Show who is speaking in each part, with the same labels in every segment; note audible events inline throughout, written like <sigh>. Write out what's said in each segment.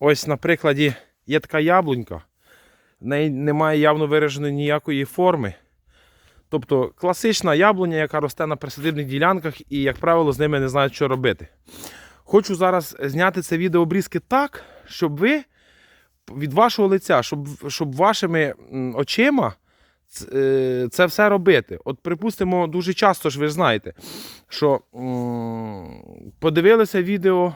Speaker 1: Ось на прикладі є така яблунька. В неї немає явно вираженої ніякої форми. Тобто класична яблуня, яка росте на присадибних ділянках і, як правило, з ними не знають, що робити. Хочу зараз зняти це відео обрізки так, щоб ви від вашого лиця, щоб, щоб вашими очима е, це все робити. От, припустимо, дуже часто ж ви знаєте, що м, подивилися відео,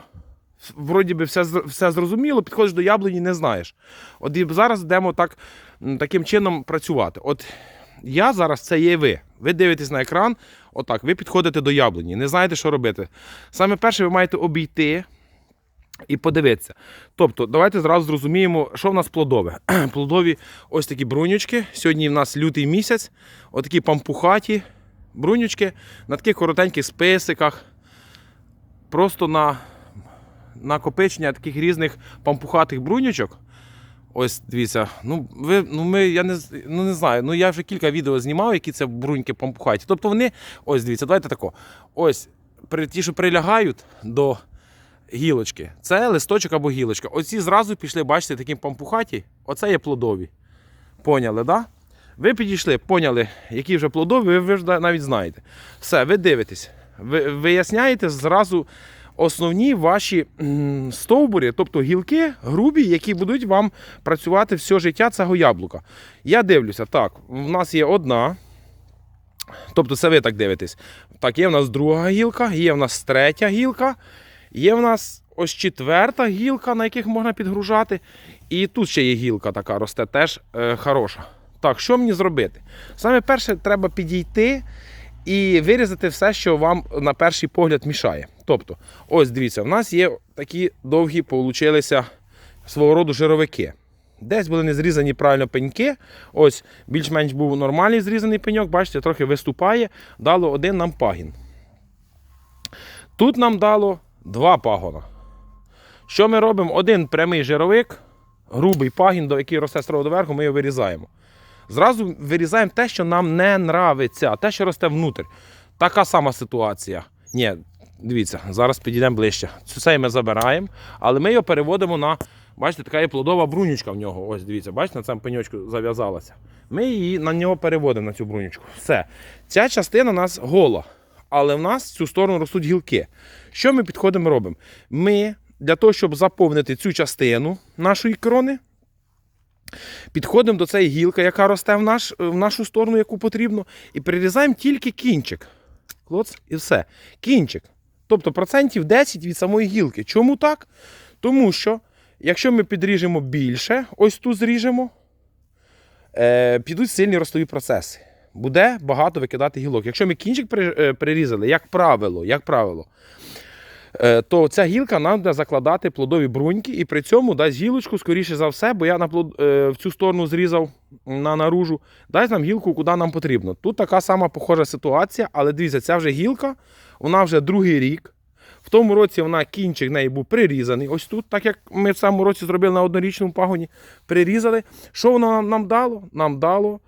Speaker 1: вроді би все, все зрозуміло, підходиш до яблуні, не знаєш. От і зараз йдемо так, таким чином працювати. От я зараз це є ви. Ви дивитесь на екран, отак, ви підходите до яблуні, не знаєте, що робити. Саме перше, ви маєте обійти і подивитися. Тобто, давайте зразу зрозуміємо, що в нас плодове. <clears throat> Плодові ось такі брунючки. Сьогодні в нас лютий місяць, отакі пампухаті брунючки на таких коротеньких списиках. Просто на накопичення таких різних пампухатих брунючок. Ось дивіться, ну ви ну ми я не ну не знаю. Ну я вже кілька відео знімав, які це бруньки пампухаті. Тобто вони, ось дивіться, давайте тако. Ось при ті, що прилягають до гілочки, це листочок або гілочка. Оці зразу пішли, бачите, такі пампухаті. Оце є плодові. Поняли, да? Ви підійшли, поняли, які вже плодові, ви, ж навіть знаєте. Все, ви дивитесь, ви виясняєте зразу основні ваші стовбури, тобто гілки грубі, які будуть вам працювати все життя цього яблука. Я дивлюся, так, в нас є одна. Тобто це ви так дивитесь. Так, є в нас друга гілка, є в нас третя гілка, є в нас ось четверта гілка, на яких можна підгружати. І тут ще є гілка така росте, теж е, хороша. Так, що мені зробити? Саме перше, треба підійти і вирізати все, що вам на перший погляд мішає. Тобто, ось дивіться, в нас є такі довгі, получилися свого роду жировики. Десь були не зрізані правильно пеньки. Ось більш-менш був нормальний зрізаний пеньок, бачите, трохи виступає, дало один нам пагін. Тут нам дало два пагона. Що ми робимо? Один прямий жировик, грубий пагін, до який росте строго доверху, ми його вирізаємо. Зразу вирізаємо те, що нам не нравиться, те, що росте внутрь. Така сама ситуація. Ні, дивіться, зараз підійдемо ближче. Це ми забираємо, але ми його переводимо на. Бачите, така є плодова брунючка в нього. Ось дивіться, бачите, на цьому пеньочку зав'язалася. Ми її на нього переводимо на цю брунючку. Все. Ця частина у нас гола. Але в нас в цю сторону ростуть гілки. Що ми підходимо робимо? Ми для того, щоб заповнити цю частину нашої крони, підходимо до цієї гілки, яка росте в, наш, в нашу сторону, яку потрібно, і прирізаємо тільки кінчик. Клоц, і все. Кінчик. Тобто процентів 10 від самої гілки. Чому так? Тому що, якщо ми підріжемо більше, ось тут зріжемо, е, підуть сильні ростові процеси. Буде багато викидати гілок. Якщо ми кінчик е, прирізали, як правило, як правило, е, то ця гілка нам буде закладати плодові бруньки, і при цьому дасть гілочку, скоріше за все, бо я на плод, е, в цю сторону зрізав на наружу, дасть нам гілку, куди нам потрібно. Тут така сама похожа ситуація, але дивіться, ця вже гілка, вона вже другий рік. В тому році вона кінчик неї був прирізаний. Ось тут, так як ми в цьому році зробили на однорічному пагоні, прирізали. Що воно нам дало? Нам дало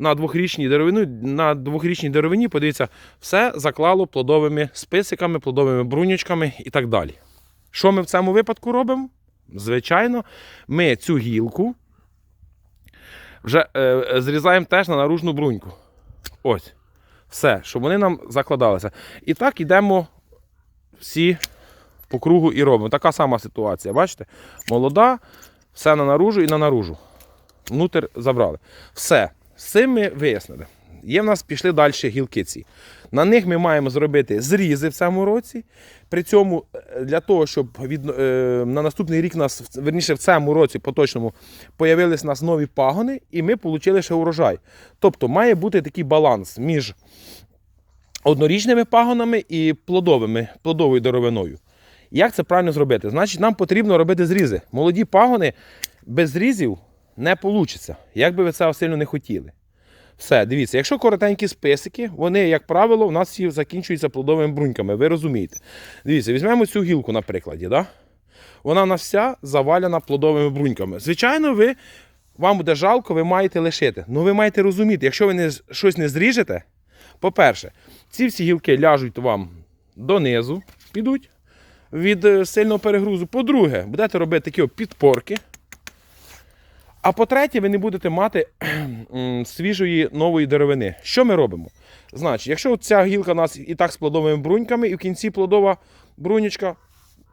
Speaker 1: на двохрічній деревині, на двохрічній деревині, подивіться, все заклало плодовими списиками, плодовими брунючками і так далі. Що ми в цьому випадку робимо? Звичайно, ми цю гілку вже е, зрізаємо теж на наружну бруньку. Ось. Все, щоб вони нам закладалися. І так йдемо всі по кругу і робимо. Така сама ситуація. Бачите? Молода, все на наружу і на наружу. Внутрь забрали. Все. З ми вияснили. Є в нас пішли далі гілки ці. На них ми маємо зробити зрізи в цьому році. При цьому е, для того, щоб від, е, на наступний рік нас, верніше в цьому році поточному, появились нас нові пагони, і ми отримали ще урожай. Тобто має бути такий баланс між однорічними пагонами і плодовими, плодовою деревиною. Як це правильно зробити? Значить, нам потрібно робити зрізи. Молоді пагони без зрізів не вийде, як би ви це сильно не хотіли. Все, дивіться, якщо коротенькі списики, вони, як правило, у нас закінчуються плодовими бруньками, ви розумієте. Дивіться, візьмемо цю гілку, на прикладі. Да? Вона у нас вся завалена плодовими бруньками. Звичайно, ви, вам буде жалко, ви маєте лишити. Ну ви маєте розуміти, якщо ви не, щось не зріжете, по-перше, ці всі гілки ляжуть вам донизу, підуть. від е, сильного перегрузу. По-друге, будете робити такі підпорки. А по-третє, ви не будете мати <clears throat> свіжої нової деревини. Що ми робимо? Значить, якщо ця гілка у нас і так з плодовими бруньками, і в кінці плодова брунючка,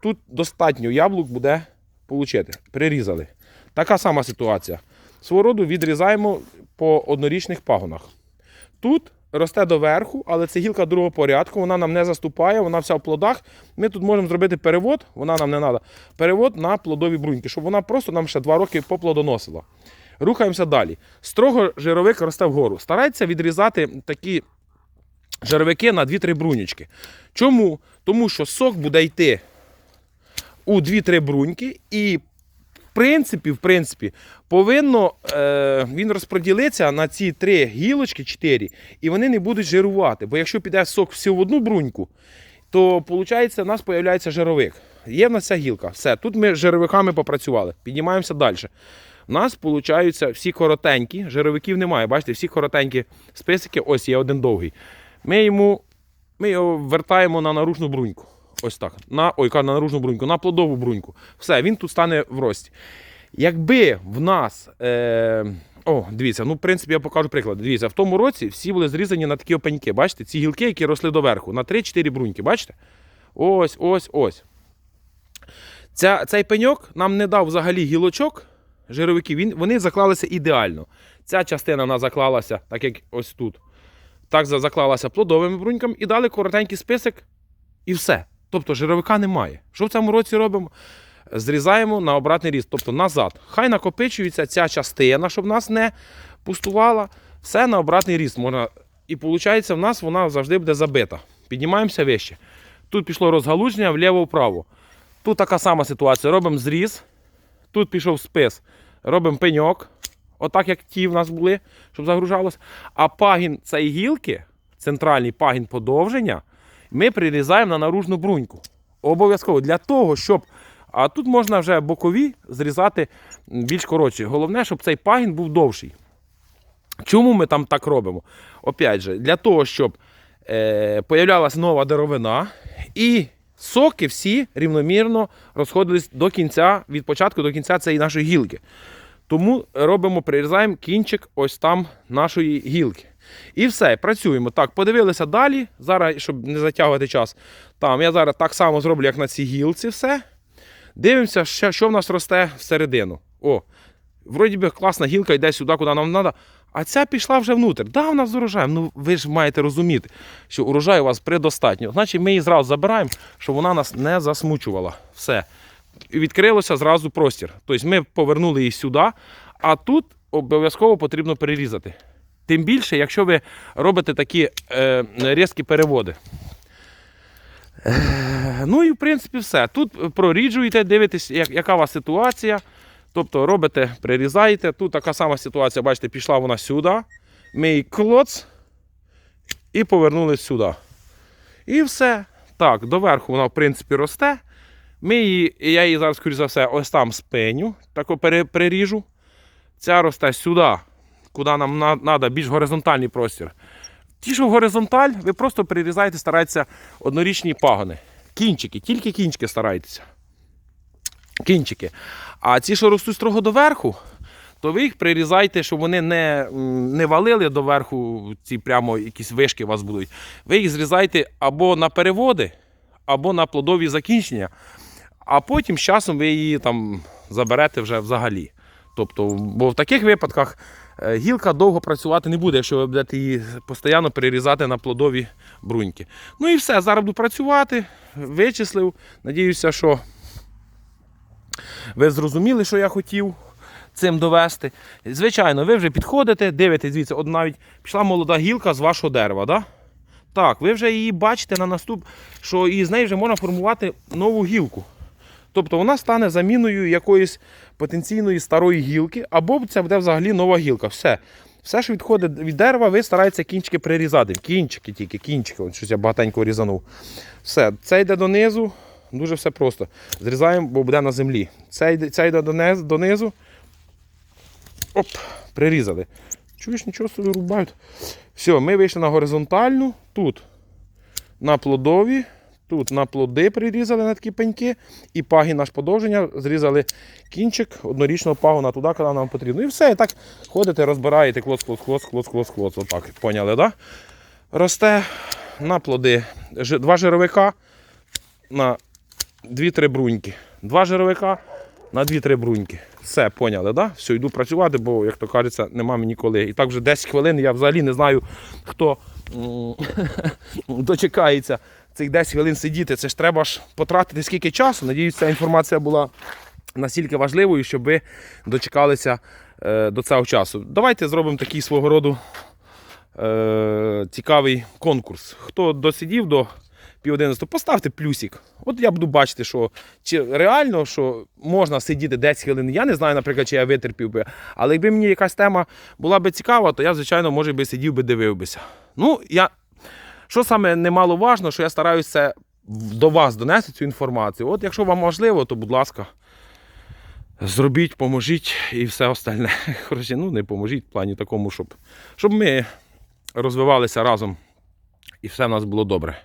Speaker 1: тут достатньо яблук буде получити. Прирізали. Така сама ситуація. Свого роду відрізаємо по однорічних пагонах. Тут росте доверху, але це гілка другого порядку, вона нам не заступає, вона вся в плодах. Ми тут можемо зробити перевод, вона нам не треба. Перевод на плодові бруньки, щоб вона просто нам ще два роки поплодоносила. Рухаємося далі. Строго жировик росте вгору. Старайтеся відрізати такі жировики на 2-3 брунючки. Чому? Тому що сок буде йти у 2-3 бруньки і принципі, в принципі, повинно е, він розподілитися на ці три гілочки, чотири, і вони не будуть жирувати. Бо якщо піде сок всі в одну бруньку, то виходить, у нас з'являється жировик. Є в нас ця гілка. Все, тут ми з жировиками попрацювали. Піднімаємося далі. У нас виходить всі коротенькі, жировиків немає. Бачите, всі коротенькі списики, ось є один довгий. Ми йому ми його вертаємо на наружну бруньку. Ось так. На, ой, на наружну бруньку, на плодову бруньку. Все, він тут стане в рості. Якби в нас. Е, о, дивіться, ну, в принципі, я покажу приклад. Дивіться, в тому році всі були зрізані на такі опеньки. Бачите, ці гілки, які росли доверху, на 3-4 бруньки. Бачите? Ось, ось, ось. Ця, цей пеньок нам не дав взагалі гілочок, жировиків, він, вони заклалися ідеально. Ця частина вона заклалася, так як ось тут. Так заклалася плодовими бруньками і дали коротенький список, і все. Тобто жировика немає. Що в цьому році робимо? Зрізаємо на обратний ріст, тобто назад. Хай накопичується ця частина, щоб нас не пустувала. Все на обратний ріст можна. І виходить, в нас вона завжди буде забита. Піднімаємося вище. Тут пішло розгалуження вліво-вправо. Тут така сама ситуація. Робимо зріз. Тут пішов спис. Робимо пеньок. Отак, як ті в нас були, щоб загружалося. А пагін цієї гілки, центральний пагін подовження, ми прирізаємо на наружну бруньку. Обов'язково для того, щоб. А тут можна вже бокові зрізати більш коротші. Головне, щоб цей пагін був довший. Чому ми там так робимо? Опять же, для того, щоб е, появлялася нова деревина і соки всі рівномірно розходились до кінця, від початку до кінця цієї нашої гілки. Тому робимо, прирізаємо кінчик ось там нашої гілки. І все, працюємо. Так, подивилися далі. Зараз, щоб не затягувати час, там я зараз так само зроблю, як на цій гілці, все. Дивимося, що, в нас росте всередину. О, вроді би класна гілка йде сюди, куди нам треба. А ця пішла вже внутрь. Да, вона з урожаєм. Ну ви ж маєте розуміти, що урожаю у вас предостатньо. Значить, ми її зразу забираємо, щоб вона нас не засмучувала. Все. Відкрилося зразу простір. Тобто ми повернули її сюди, а тут обов'язково потрібно перерізати. Тим більше, якщо ви робите такі е, різкі переводи. Ну і в принципі все. Тут проріджуєте, дивитесь, як, яка у вас ситуація. Тобто робите, прирізаєте. Тут така сама ситуація, бачите, пішла вона сюди. Ми її клоц і повернули сюди. І все. Так, доверху вона, в принципі, росте. Ми її, я її зараз, скоріш за все, ось там спиню, тако переріжу. Ця росте сюди, куди нам треба більш горизонтальний простір. Ті, що в горизонталь, ви просто прирізаєте, старайтеся однорічні пагони. Кінчики, тільки кінчики старайтеся. Кінчики. А ці, що ростуть строго доверху, то ви їх прирізайте, щоб вони не, не валили доверху, ці прямо якісь вишки у вас будуть. Ви їх зрізайте або на переводи, або на плодові закінчення, а потім з часом ви її там заберете вже взагалі. Тобто, бо в таких випадках гілка довго працювати не буде, якщо ви будете її постійно перерізати на плодові бруньки. Ну і все, зараз буду працювати, вичислив. Надіюся, що ви зрозуміли, що я хотів цим довести. Звичайно, ви вже підходите, дивитесь, дивіться, от навіть пішла молода гілка з вашого дерева. Да? Так, ви вже її бачите на наступ, що і з неї вже можна формувати нову гілку. Тобто вона стане заміною якоїсь потенційної старої гілки, або це буде взагалі нова гілка. Все. Все, що відходить від дерева, ви стараєтеся кінчики прирізати. Кінчики тільки, кінчики. От щось я багатенько різанув. Все, це йде донизу. Дуже все просто. Зрізаємо, бо буде на землі. Це йде, це йде донизу. Оп, прирізали. Чуєш, нічого собі рубають. Все, ми вийшли на горизонтальну. Тут на плодові, Тут на плоди прирізали на такі пеньки, і пагін наш подовження, зрізали кінчик однорічного пагона туди, коли нам потрібно. І все, і так ходите, розбираєте клоц, клоц, клоц, клоц, клоц, клоц. Отак, поняли? Да? Росте на плоди. Два жировика на 2-3 бруньки. Два жировика на 2-3 бруньки. Все, поняли, да? Все, йду працювати, бо, як то кажеться, нема мені коли. І так вже 10 хвилин я взагалі не знаю, хто <laughs> дочекається цих 10 хвилин сидіти. Це ж треба ж потратити скільки часу. Надіюсь, ця інформація була настільки важливою, щоб ви дочекалися е, до цього часу. Давайте зробимо такий свого роду е, цікавий конкурс. Хто досидів до пів 11, поставте плюсик. От я буду бачити, що чи реально що можна сидіти 10 хвилин. Я не знаю, наприклад, чи я витерпів би. Але якби мені якась тема була би цікава, то я, звичайно, може би сидів би, дивив бися. Ну, я. Що саме немаловажно, що я стараюся до вас донести цю інформацію. От якщо вам важливо, то будь ласка, зробіть, поможіть і все остальне. <laughs> Коротше, ну не поможіть в плані такому, щоб, щоб ми розвивалися разом і все в нас було добре.